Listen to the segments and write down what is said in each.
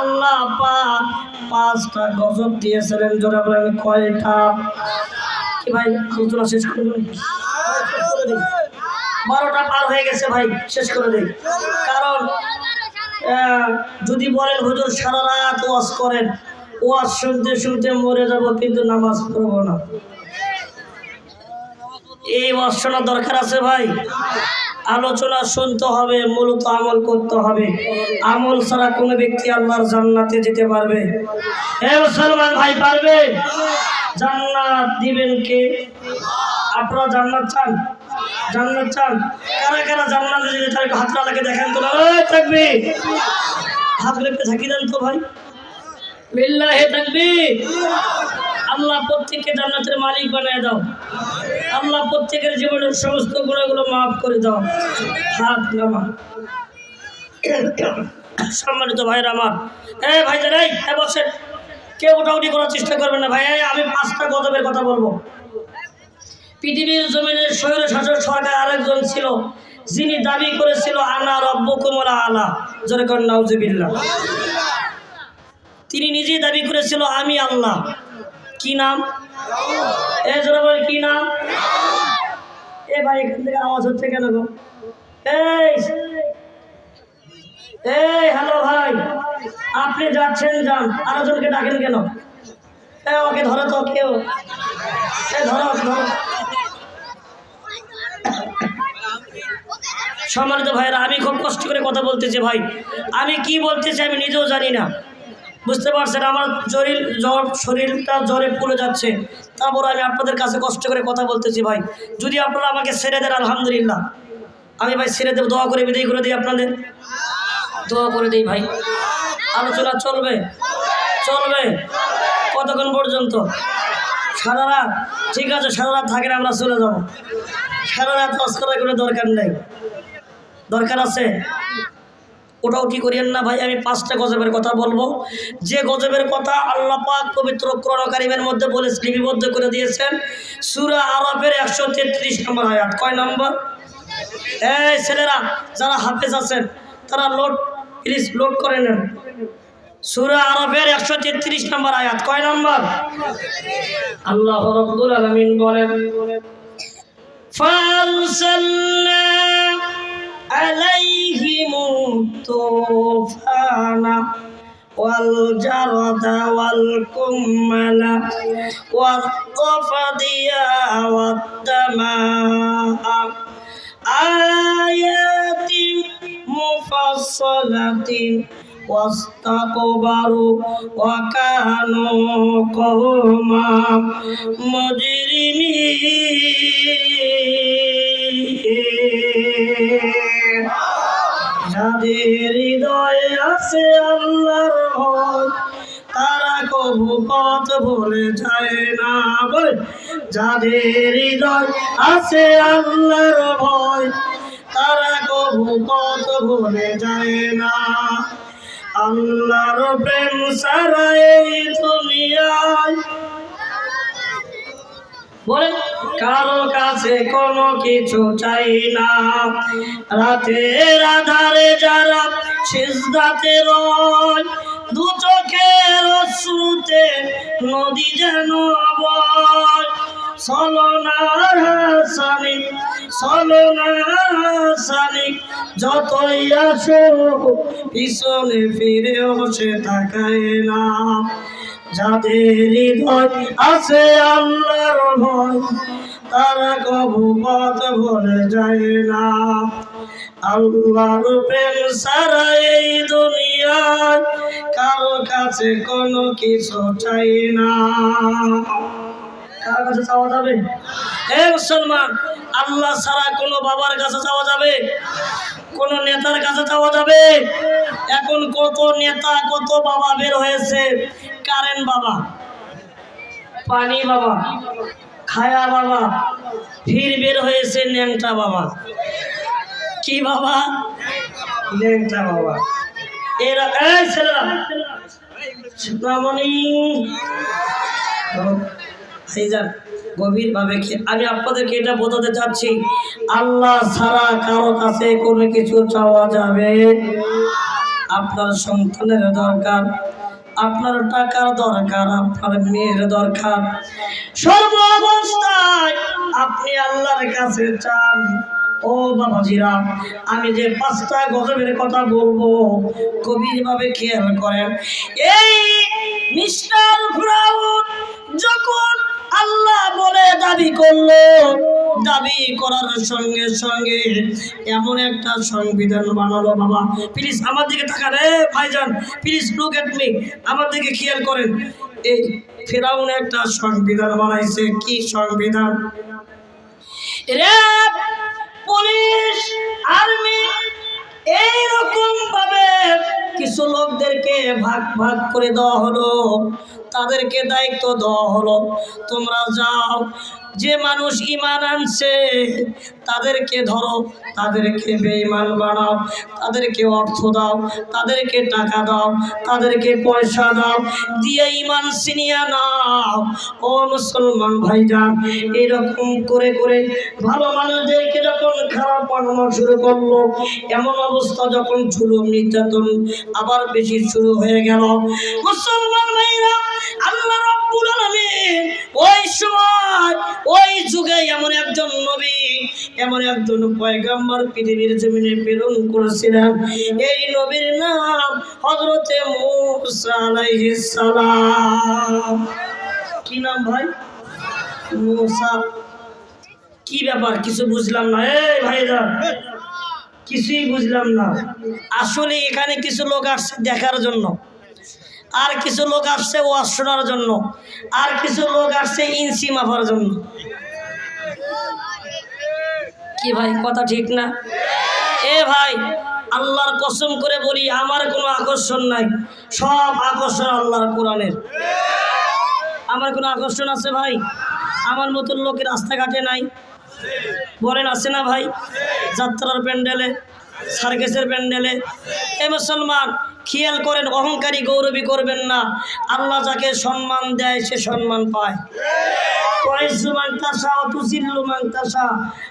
আল্লাহ পাঁচটা গজব দিয়েছিলেন জোরে বলেন, কয়টা? কি ভাই, আলোচনা শেষ করে দিন। বারোটা পার হয়ে গেছে ভাই, শেষ করে দিই কারণ যদি বলেন হুজুর সারা রাত ওয়াজ করেন, ওয়াজ শুনতে শুনতে মরে যাব, কিন্তু নামাজ পড়ব না। এই ওয়াজ শোনার দরকার আছে ভাই? আলোচনা শুনতে হবে, মূলত আমল করতে হবে। আমল ছাড়া কোনো ব্যক্তি আল্লাহর জান্নাতে যেতে পারবে। হে মুসলমান ভাই, পারবে? জান্নাত দিবেন কে? আপনারা জান্নাত চান? জান্নাত চান? কারা কারা জান্নাতে যেতে চান হাতটা লাগে দেখেন তো ওই থাকবি। হাতগুলো একটু থাকি দেন তো ভাই। বিল্লাহে থাকবি আল্লাহ প্রত্যেককে জান্নাতের মালিক বানিয়ে দাও। আল্লাহ প্রত্যেকের জীবনের সমস্ত গুণাগুলো মাফ করে দাও। হাত নামা। সম্মানিত ভাইয়ের আমার। এ ভাই এই হ্যাঁ বসেন। কেউ ওটাউটি করার চেষ্টা করবেন না ভাই আমি পাঁচটা গজবের কথা বলব। পৃথিবীর জমিনের স্বৈর শাসক সরকার আরেকজন ছিল, যিনি দাবি করেছিল, আনা রব্য কুমলা আলা যেরকম নাউজুবিল্লাহ। তিনি নিজেই দাবি করেছিল, আমি আল্লাহ। কি নাম? এ জোরে বলে, কি নাম? এ ভাই, এখান থেকে আওয়াজ হচ্ছে কেন গো? এই এই, হ্যালো ভাই, আপনি যাচ্ছেন যান আরেকজনকে ডাকেন কেন? ওকে ধরো তো কেউ। ধরো ধরো। সম্মানিত ভাইরা আমি খুব কষ্ট করে কথা বলতেছি ভাই। আমি কি বলতেছি আমি নিজেও জানি না। বুঝতে পারছেন? আমার শরীর জ্বর, শরীরটা জ্বরে পুড়ে যাচ্ছে। তারপর আমি আপনাদের কাছে কষ্ট করে কথা বলতেছি ভাই। যদি আপনারা আমাকে ছেড়ে দেন, আলহামদুলিল্লাহ। আমি ভাই ছেড়ে দেব, দোয়া করে, বিদায় করে দিই আপনাদের। দোয়া করে দিই ভাই। আলোচনা চলবে। চলবে। কতক্ষণ পর্যন্ত? সারা রাত। ঠিক আছে, সারা রাত থাকেন, আমরা চলে যাব। সারা রাত করার কোনো দরকার নেই। দরকার আছে? ওটাও কি করিয়েন না ভাই আমি পাঁচটা গজবের কথা বলবো যে গজবের কথা আল্লাহ পাক পবিত্র ক্রণকারিমের মধ্যে বলে লিপিবদ্ধ করে দিয়েছেন সুরা আরবের একশো তেত্রিশ নম্বর আয়াত কয় নম্বর এই ছেলেরা যারা হাফেজ আছেন তারা লোড প্লিজ লোড করে নেন সুরা আরবের একশো তেত্রিশ নম্বর আয়াত কয় নম্বর আল্লাহ রব্বুল আলমিন বলেন فأرسلنا عليهم الطوفان والجرد والكمل والضفدع والدماء آيات مفصلة واستكبروا وكانوا قوما مجرمين যাদের হৃদয়ে আছে আল্লাহর ভয়, তারা কবু পথ ভুলে যায় না। বলে, যাদের হৃদয় আছে আল্লাহর ভয়, তারা কবু পথ ভুলে যায় না। আল্লাহর প্রেম সারা এই দুনিয়ায় বলে কারও কাছে কোনো কিছু চাই না। রাতের আধারে যারা সিজদাতে রয়, দু চোখের শ্রুতে নদী যেন বয়। সলনার হাসানি সলনার হাসানি, যতই আসো পিছনে ফিরেও সে তাকায় না। যাদের হৃদয় আছে আল্লাহর ভয়, তারা কবু পথ ভরে যায় না। আল্লাহর প্রেম সারা এই দুনিয়ায় কারও কাছে কোনো কিছু চাই না। কারও কাছে চাওয়া যাবে? হে মুসলমান, আল্লাহ ছাড়া কোনো বাবার কাছে যাওয়া যাবে? কোন নেতার কাছে যাওয়া যাবে? এখন কত নেতা, কত বাবা বের হয়েছে? কারেন্ট বাবা, পানি বাবা, খায়া বাবা ফির বের হয়েছে ন্যাংটা বাবা। কি বাবা? ন্যাংটা বাবা। এরা, এই ছেলেরা সুনামণি ভাইজান গভীরভাবে আমি আপনাদেরকে এটা বোঝাতে চাচ্ছি, আল্লাহ ছাড়া কারও কাছে কোনো কিছু চাওয়া যাবে। আপনার সন্তানের দরকার, আপনার টাকার দরকার, আপনার মেয়ের দরকার। সর্ব অবস্থায় আপনি আল্লাহর কাছে চান। ও বাবাজিরা, আমি যে পাঁচটা গজবের কথা বলব গভীর ভাবে খেয়াল করেন। এই মিস্টার ফ্রাউন যখন দাবি করল। দাবি করার সঙ্গে সঙ্গে এমন একটা সংবিধান বানালো, বাবা। প্লিজ আমার দিকে তাকান রে ভাইজান প্লিজ লুক এট মি আমার দিকে খেয়াল করেন। এই ফেরাউন একটা সংবিধান বানাইছে। কি সংবিধান? পুলিশ, আর্মি এইরকম ভাবে কিছু লোকদেরকে ভাগ ভাগ করে দেওয়া হলো। তাদেরকে দায়িত্ব দেওয়া হলো। তোমরা যাও যে মানুষ ইমান আনছে, তাদেরকে ধরো, তাদেরকে বেঈমান বানাও, তাদেরকে অর্থ দাও, তাদেরকে টাকা দাও, তাদেরকে পয়সা দাও, দিয়ে ইমান সিনিয়া নাও। ও মুসলমান ভাই ভাইজান, এরকম করে করে ভালো মানুষদেরকে যখন খারাপ বানানো শুরু করল, এমন অবস্থা যখন জুলুম নির্যাতন আবার বেশি শুরু হয়ে গেল। মুসলমান ভাইরা, আল্লাহ রাব্বুল আলামিন, ওই সময়, ওই যুগে এমন একজন নবী, এমন একজন পয়গাম্বর পৃথিবীর জমিনে প্রেরণ করেছিলেন। এই নবীর নাম হযরতে মূসা আলাইহিস সালাম। কি নাম ভাই? মূসা। কি ব্যাপার, কিছু বুঝলাম না? এই ভাইরা, কিছুই বুঝলাম না। আসলে এখানে কিছু লোক আসছে দেখার জন্য। আর কিছু লোক আসছে ওয়াজ শোনার জন্য, আর কিছু লোক আসছে ইনসি মাফার জন্য। কি ভাই, কথা ঠিক না? এ ভাই, আল্লাহর কসম করে বলি, আমার কোনো আকর্ষণ নাই। সব আকর্ষণ আল্লাহর কোরআনের। আমার কোনো আকর্ষণ আছে ভাই? আমার মতন লোকের রাস্তাঘাটে নাই? বলেন, আছে না ভাই? যাত্রার প্যান্ডেলে, সার্কেসের প্যান্ডেলে। এ মুসলমান খেয়াল করেন, অহংকারী গৌরবী করবেন না। আল্লাহ যাকে সম্মান দেয়, সে সম্মান পায়।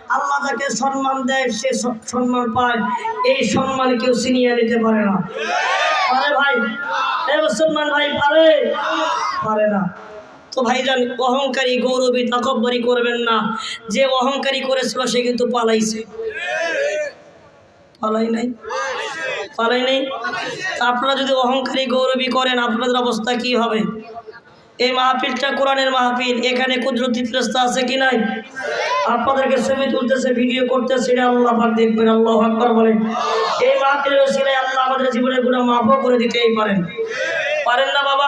আল্লাহ যাকে সম্মান দেয়, সে সম্মান পায়। এই সম্মান কেউ ছিনিয়ে নিতে পারে না। পারে ভাই? এ মুসলমান ভাই, পারে? পারে না। তো ভাইজান, অহংকারী গৌরবী তাকব্বরি করবেন না। যে অহংকারী করেছিল, সে কিন্তু পালাইছে। পালাই নাই? পালাই নাই। আপনারা যদি অহংকারী গৌরবী করেন, আপনাদের অবস্থা কি হবে? এই মাহফিলটা কোরআনের মাহফিল। এখানে কুদরতি ফেরস্তা আছে কি নাই? আপনাদেরকে ছবি তুলতেছে, ভিডিও করতেছে, এটা আল্লাহ পাক দেখবেন, আল্লাহ আকবার বলেন। এই মাহফিলের ওসিলায় আল্লাহ আমাদের জীবনের গুণা মাফও করে দিতেই পারেন। পারেন না বাবা?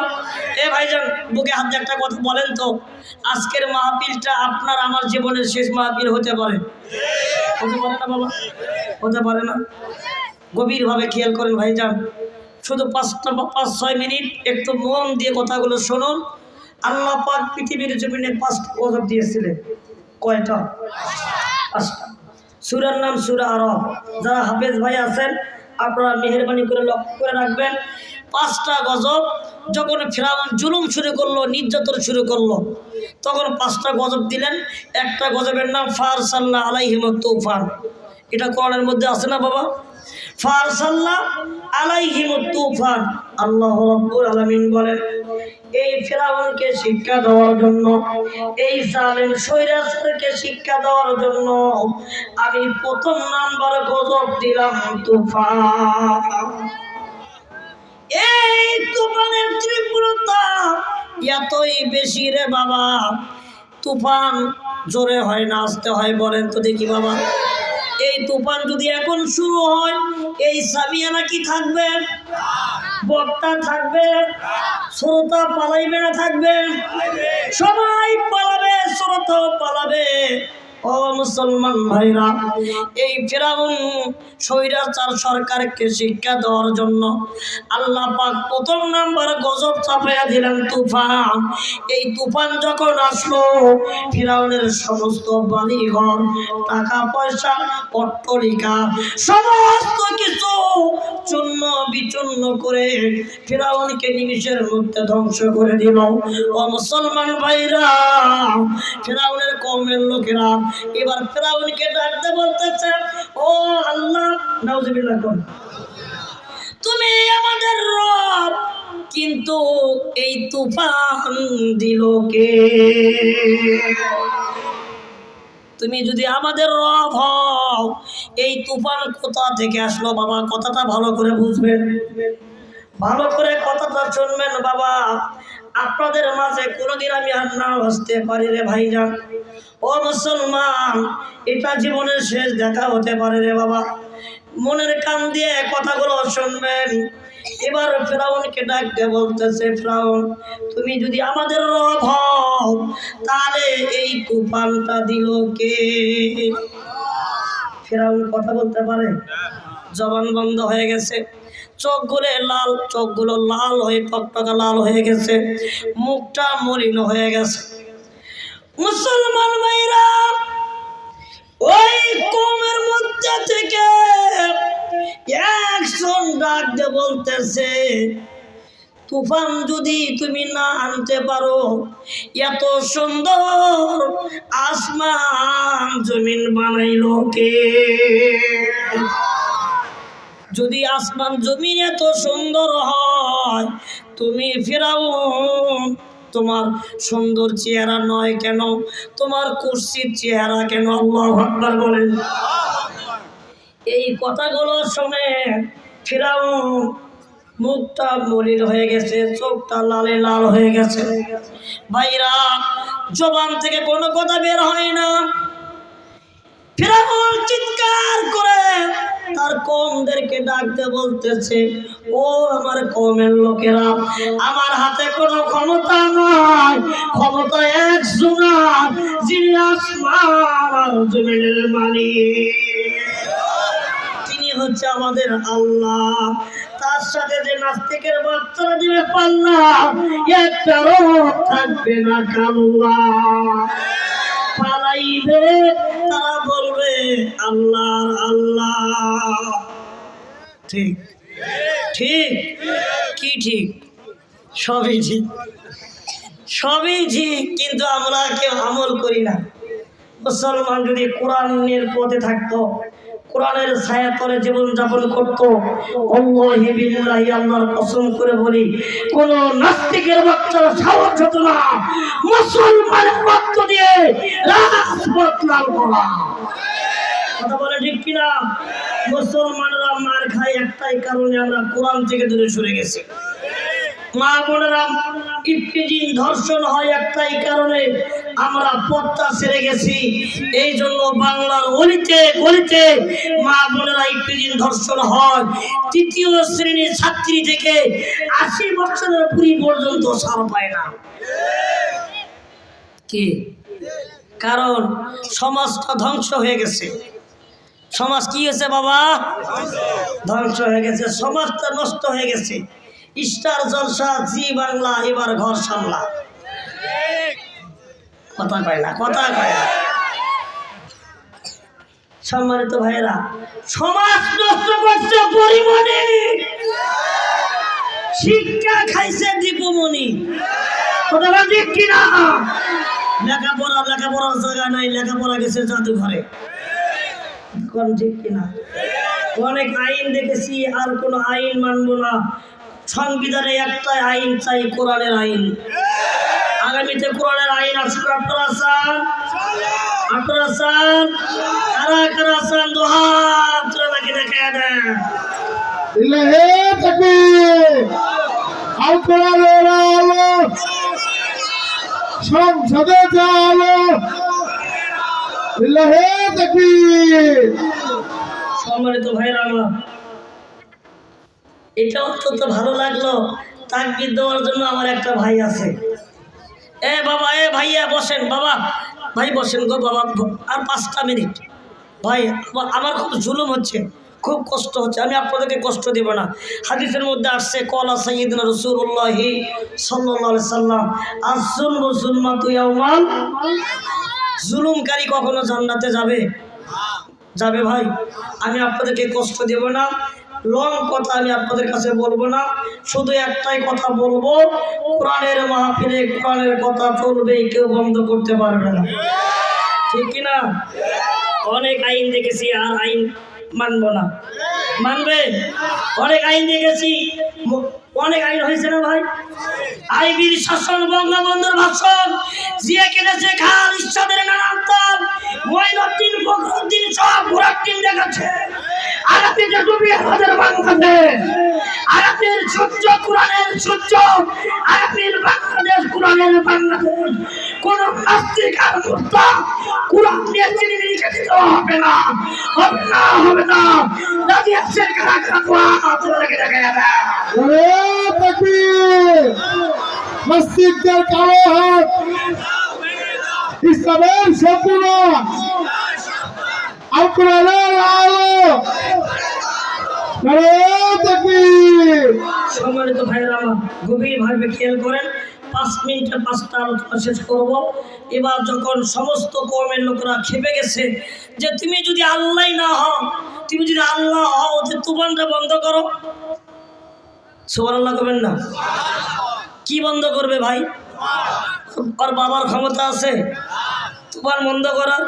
এ ভাইজান, বুকে হাত একটা কথা বলেন তো। আজকের মাহফিলটা আপনার, আমার জীবনের শেষ মাহফিল হতে পারে। হতে পারে না বাবা? হতে পারে না? গভীরভাবে খেয়াল করেন ভাইজান। শুধু পাঁচটা বা পাঁচ, ছয় মিনিট একটু মন দিয়ে কথাগুলো শুনুন। আল্লাহ পাক পৃথিবীর জমিনে পাঁচটা গজব দিয়েছিলেন। কয়টা? পাঁচটা। সুরার নাম সুরা আরব যারা হাফেজ ভাই আছেন, আপনারা মেহরবানি করে লক্ষ্য করে রাখবেন, পাঁচটা গজব যখন ফেরাউন জুলুম শুরু করল, নির্যাতন শুরু করল, তখন পাঁচটা গজব দিলেন। একটা গজবের নাম ফারসাল্লাহ আলাইহিম তুফান। এটা কোরআনের মধ্যে আছে না বাবা? আলাইহিম তুফান। আল্লাহ আলামিন বলেন, এই শিক্ষা দেওয়ার জন্য শিক্ষা দেওয়ার জন্য আমি প্রথম নাম্বার গজব দিলাম তুফান। এই তুফানের তীব্রতা এতই বেশি রে বাবা। তুফান জোরে হয় না, আসতে হয়, বলেন তো দেখি বাবা। এই তুফান যদি এখন শুরু হয়, এই সামিয়ানা কি থাকবে? বক্তা থাকবে, শ্রোতা পালাইবে না থাকবে? সবাই পালাবে, শ্রোতাও পালাবে। ও মুসলমান ভাইরা, এই ফেরাউন স্বৈরাচার সরকারকে শিক্ষা দেওয়ার জন্য আল্লাহ পাক প্রথম নাম্বার গজব চাপাইয়া দিলেন তুফান। এই তুফান যখন আসলো, ফিরাউনের সমস্ত বাড়িঘর, টাকা পয়সা অট্টলিকা সমস্ত কিছু চূর্ণ বিচূর্ণ করে ফিরাউনকে নিমিষের মধ্যে ধ্বংস করে দিল। ও মুসলমান ভাইরা, ফেরাউনের কমের লোকেরা এবার ফেরাউনকে ডাকতে বলতেছে ও আল্লাহ, নাউজুবিল্লাহ কোন তুমি আমাদের রব, কিন্তু এই তুফান দিল কে? তুমি যদি আমাদের রব হও, এই তুফান কোথা থেকে আসলো বাবা? কথাটা ভালো করে বুঝবেন। ভালো করে কথাটা শুনবেন বাবা। আপনাদের মাঝে কোনোদিন আমি আর না বসতে পারি রে ভাইজান ও মুসলমান এটা জীবনের শেষ দেখা হতে পারে রে বাবা। মনের কান দিয়ে কথাগুলো শুনবেন। এবার ফেরাউনকে ডাকতে বলতেছে ফেরাউন তুমি যদি আমাদের রব হও তাহলে এই তুফানটা দিল কে? ফেরাউন কথা বলতে পারে? জবান বন্ধ হয়ে গেছে। চোখগুলো লাল চোখগুলো লাল হয়ে টকটকা লাল হয়ে গেছে। মুখটা মলিন হয়ে গেছে। মুসলমান ভাইরা, ওই কমের মধ্যে থেকে একজন ডাক দিয়ে বলতেছে, তুফান যদি তুমি না আনতে পারো, এত সুন্দর আসমান জমিন বানাইলো কে? যদি আসমান জমিন এত সুন্দর হয়, তুমি ফেরাও তোমার সুন্দর চেহারা নয় কেন? তোমার কুর্সির চেহারা কেন? আল্লাহ বলেন। এই কথাগুলো শুনে ফেরাও মুখটা মলিন হয়ে গেছে, চোখটা লালে লাল হয়ে গেছে। ভাইরা, জবান থেকে কোনো কথা বের হয় না। ফেরাউন চিৎকার করে তার কমদেরকে ডাকতে বলতেছে, ও আমার কমের লোকেরা, আমার হাতে কোনো ক্ষমতা নয় ক্ষমতা এক জোনার, যিনি আসমান মালিক। তিনি হচ্ছে আমাদের আল্লাহ। তার সাথে যে নাস্তিকের বাচ্চারা দিবে পাল্লা একটারও থাকবে না কাল্লা পালাইবে, তারা বলবে আল্লাহ আল্লাহ। ঠিক। ঠিক? কি ঠিক? সবই ঠিক। সবই ঠিক, কিন্তু আমরা কেউ আমল করি না। মুসলমান যদি কোরআনের পথে থাকতো, কোরআনের ছায়া তলে জীবন যাপন করতো বিল্লাহি আল্লাহর করে বলি, কোন নাস্তিকের বাচ্চার সাহস হতো না। মুসলমানের রক্ত দিয়ে করা। কথা বলে ঠিক কিনা? মুসলমানরা মার খায় একটাই কারণে আমরা কোরআন থেকে দূরে সরে গেছি। মা বোনেরা ইফতিজিন ধর্ষণ হয় একটাই কারণে আমরা পথটা ছেড়ে গেছি। এই জন্য বাংলার অলিতে গলিতে মা বোনেরা ইফতিজিন ধর্ষণ হয়। তৃতীয় শ্রেণির ছাত্রী থেকে আশি বছরের বুড়ি পর্যন্ত সার পায় না। কি? কারণ সমাজটা ধ্বংস হয়ে গেছে। সমাজ কি হয়েছে বাবা? ধ্বংস হয়ে গেছে, সমাজটা নষ্ট হয়ে গেছে। স্টার জলসা, জি বাংলা, এবার ঘর সামলা। কথা কয় না, কথা কয় না। সম্মানিত ভাইয়েরা, সমাজ নষ্ট করছে পরিমণি। শিক্ষা খাইছে দীপমণি। কথাটা ঠিক কিনা? লেখাপড়া, লেখাপড়ার জায়গা নাই, লেখাপড়া গেছে জাদুঘরে। কোন ঠিক কিনা? অনেক আইন দেখেছি, আর কোনো আইন মানবো না। সংবিধানে একটাই আইন চাই, কোরআনের আইন। আগামীতে কোরআনের আইন আসবে আপনারা চান আপনারা চান কারা কারা চান নাকি দেখে দেন। সংসদে তাকবীর সম্মানিত ভাইরা আমার এটা অত্যন্ত ভালো লাগল, তাকবির দেওয়ার জন্য আমার একটা ভাই আছে। এ বাবা, এ ভাইয়া, বসেন, বাবা। ভাই, বসেন গো, বাবা, আর পাঁচটা মিনিট। ভাই, আমার খুব জুলুম হচ্ছে, খুব কষ্ট হচ্ছে, আমি আপনাদেরকে কষ্ট দেব না। হাদিসের মধ্যে আসছে, কলা সাইয়দিন রসুল্লাহি সাল্লাহ সাল্লাম আসুন রসুলমা তুই আমার জুলুমকারী কখনো জান্নাতে যাবে? যাবে ভাই। আমি আপনাদেরকে কষ্ট দেব না। লং কথা আমি আপনাদের কাছে বলব না। শুধু একটাই কথা বলব, কোরআনের মাহফিলে কোরআনের কথা চলবে কেউ বন্ধ করতে পারবে না। ঠিক কিনা? অনেক আইন দেখেছি, আর আইন মানবো না। মানবে? অনেক আইন দেখেছি অনেক আইন হয়েছে না ভাই? আইবির শাসন বঙ্গবন্ধুর ভাষণ জিয়ে কেটেছে খাল ইচ্ছাদের নানান তাল ময়নুদ্দিন ফখরুদ্দিন সব ঘোরার টিম দেখাচ্ছে আর আপনি যে ডুবি আমাদের বাংলাদেশ, আর আপনার সূর্য কোরআনের সূর্য আর আপনার বাংলাদেশ কোরআনের বাংলাদেশ। কোন নাস্তিক আর মুর্তা কোরআন নিয়ে চিনিমিনি খেতে দেওয়া হবে না। হবে না হবে না। রাজি আছেন কারা কারা কোরআন আপনাদেরকে দেখা যাবে? মসজিদের কালো হাত। ইসলামের শত্রুরা আল কোরআনের আলো সম্মানিত ভাইয়েরা গভীরভাবে খেয়াল করেন পাঁচ মিনিটে পাঁচটা আলোচনা শেষ করব। এবার যখন সমস্ত কর্মের লোকরা খেপে গেছে যে, তুমি যদি আল্লাহ না হও, তুমি যদি আল্লাহ হও যে তুফানটা বন্ধ করো। সোবার আল্লাহ করবেন না? কি বন্ধ করবে ভাই? ওর বাবার ক্ষমতা আছে? তুফান বন্ধ করার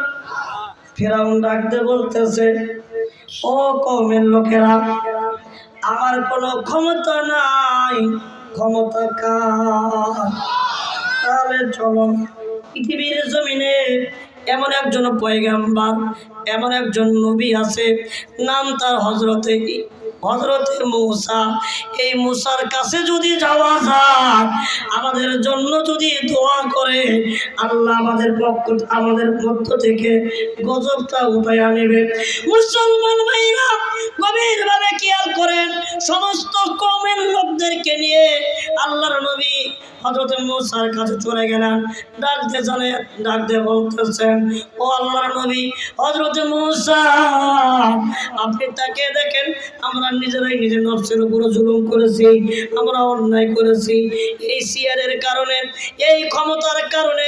ফেরাউন ডাকতে বলতেছে, ও কমের লোকেরা, আমার কোনো ক্ষমতা নাই। ক্ষমতা কার তাহলে চলো। পৃথিবীর জমিনে এমন একজন পয়গাম্বার, এমন একজন নবী আছে, নাম তার হজরতে হজরতে মূসা, এই মূসার কাছে যদি যাওয়া যায়, আমাদের জন্য যদি দোয়া করে, আল্লাহ আমাদের পক্ষ আমাদের মধ্য থেকে গজবটা উঠায় নেবে। মুসলমান ভাইরা, গভীরভাবে খেয়াল করেন, সমস্ত কমের লোকদেরকে নিয়ে আল্লাহর নবী হজরত মৌসার কাছে চলে গেলেন। ডাকতে জানে, ডাকতে বলতেছেন, ও আল্লাহর নবী হজরত মৌসা, আপনি তাকে দেখেন, আমরা নিজেরাই নিজের নফসের উপরে জুলুম করেছি, আমরা অন্যায় করেছি। এই সিয়ারের কারণে, এই ক্ষমতার কারণে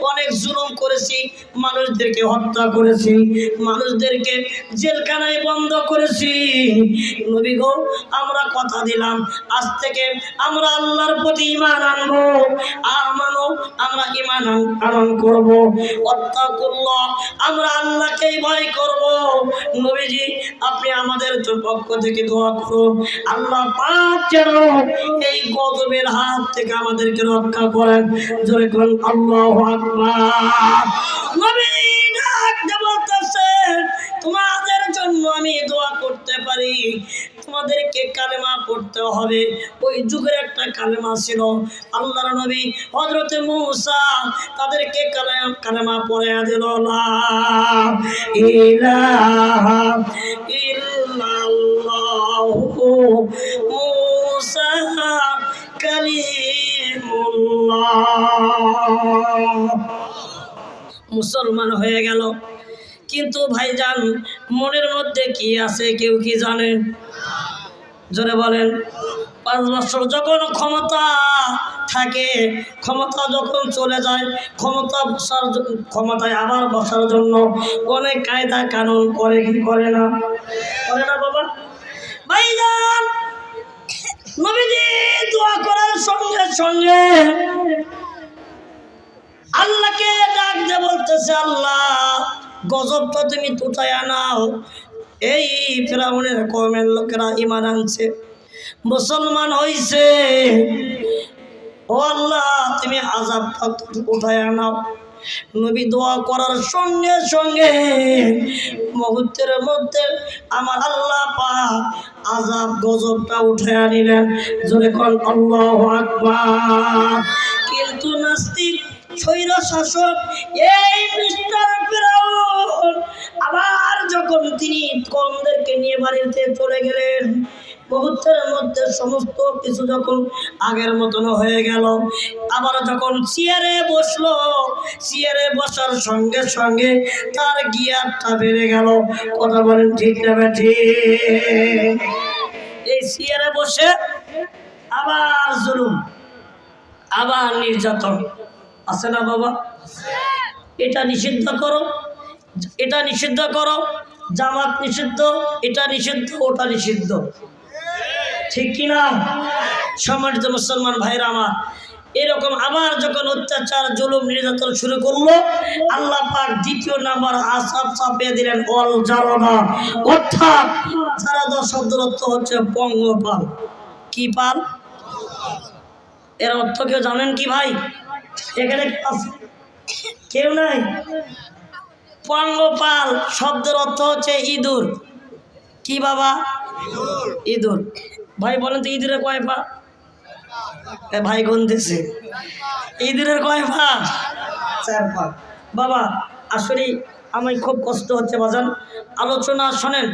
অনেক জুলুম করেছি, মানুষদেরকে হত্যা করেছি, মানুষদেরকে জেলখানায় বন্ধ করেছি। নবী গো, আমরা কথা দিলাম, আজ থেকে আমরা আল্লাহর প্রতি ইমান আনব, আমানো, আমরা ইমান আন- আনয়ন করব। হত্যা করল আমরা আল্লাহকেই ভয় করব। নবীজি, আপনি আমাদের পক্ষ থেকে দোয়া করুন আল্লাহ পাক যেন এই গজবের হাত থেকে আমাদেরকে রক্ষা করেন। জোরে করুন আল্লাহ আকবার। তোমাদের জন্য আমি দোয়া করতে পারি। তোমাদেরকে কালেমা পড়তে হবে। ওই যুগের একটা কালেমা ছিল। আল্লাহর নবী হজরতে মূসা তাদেরকে কালেমা কালেমা পড়ে দিল ইল্লাল্লাহু মুসলমান হয়ে গেল। কিন্তু ভাইজান, মনের মধ্যে কি আছে কেউ কি জানে? জোরে বলেন, পাঁচ বছর যখন ক্ষমতা থাকে, ক্ষমতা যখন চলে যায়, ক্ষমতা বসার ক্ষমতায় আবার বসার জন্য অনেক কায়দা কানুন করে কি করে না? করে না বাবা? ভাইজান নবীজি, দোয়া করার সঙ্গে সঙ্গে আল্লাহকে ডাক দিয়ে বলতেছে, আল্লাহ গজবটা তুমি তুটায় নাও এই ফেরাউনের কমের লোকেরা ইমান আনছে, মুসলমান হইছে। ও আল্লাহ, তুমি আজাবটা উঠায় নাও নবী দোয়া করার সঙ্গে সঙ্গে মুহূর্তের মধ্যে আমার আল্লাহ পাক আজাব গজবটা উঠে আনিলেন জোরে কন, আল্লাহ আকবার। কিন্তু নাস্তিক, স্বৈর শাসক, এই মিস্টার আবার যখন তিনি কমদেরকে নিয়ে বাড়িতে চলে গেলেন মুহূর্তের মধ্যে সমস্ত কিছু যখন আগের মতন হয়ে গেল, আবার যখন চেয়ারে বসল, চেয়ারে বসার সঙ্গে সঙ্গে তার গিয়ারটা বেড়ে গেল। কথা বলেন ঠিক না ঠিক এই চেয়ারে বসে আবার জুলুম, আবার নির্যাতন। আছে না বাবা? এটা নিষিদ্ধ করো, এটা নিষিদ্ধ করো, জামাত নিষিদ্ধ, এটা নিষিদ্ধ, ওটা নিষিদ্ধ। ঠিক কিনা? সম্মানিত মুসলমান ভাইরা আমার, এরকম আবার যখন অত্যাচার, জুলুম, নির্যাতন শুরু করল, আল্লাহ পাক দ্বিতীয় নাম্বার আসাব চাপিয়ে দিলেন, অল জারনা অর্থাৎ জারাদা শব্দের অর্থ হচ্ছে পঙ্গপাল কি পাল? এর অর্থ কেউ জানেন কি ভাই? এখানে? কেউ নাই? পঙ্গপাল শব্দের অর্থ হচ্ছে ইঁদুর। কি বাবা? ইঁদুর। ভাই বলেন তো ইঁদুরের কয় পা? ভাই গুনতেছে। ইঁদুরের কয় পা? চার পা। বাবা, আসলে আমি খুব কষ্ট হচ্ছে বাজান। আলোচনা শোনেন,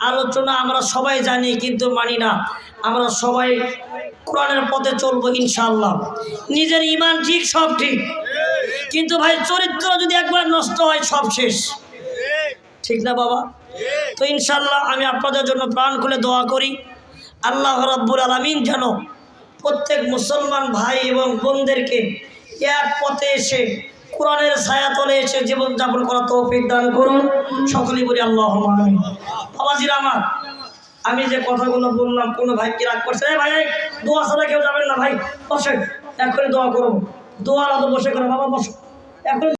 আলোচনা আমরা সবাই জানি কিন্তু মানি না। আমরা সবাই কোরআনের পথে চলবো ইনশাল্লাহ নিজের ইমান ঠিক, সব ঠিক। কিন্তু ভাই, চরিত্র যদি একবার নষ্ট হয়, সব শেষ। ঠিক না বাবা? তো ইনশাল্লাহ আমি আপনাদের জন্য প্রাণ খুলে দোয়া করি। আল্লাহ রব্বুল আলমিন যেন প্রত্যেক মুসলমান ভাই এবং বোনদেরকে এক পথে এসে কোরআনের ছায়া তলে এসে জীবনযাপন করা তৌফিক দান করুন। সকলেই বলি আল্লাহ বাবাজির আমার, আমি যে কথাগুলো বললাম, কোনো ভাই কি রাগ করছে "এই ভাই, দোয়া ছাড়া কেউ যাবেন না ভাই বসে এখনই দোয়া করব। দোয়ার অত বসে করো, বাবা বসো। এখন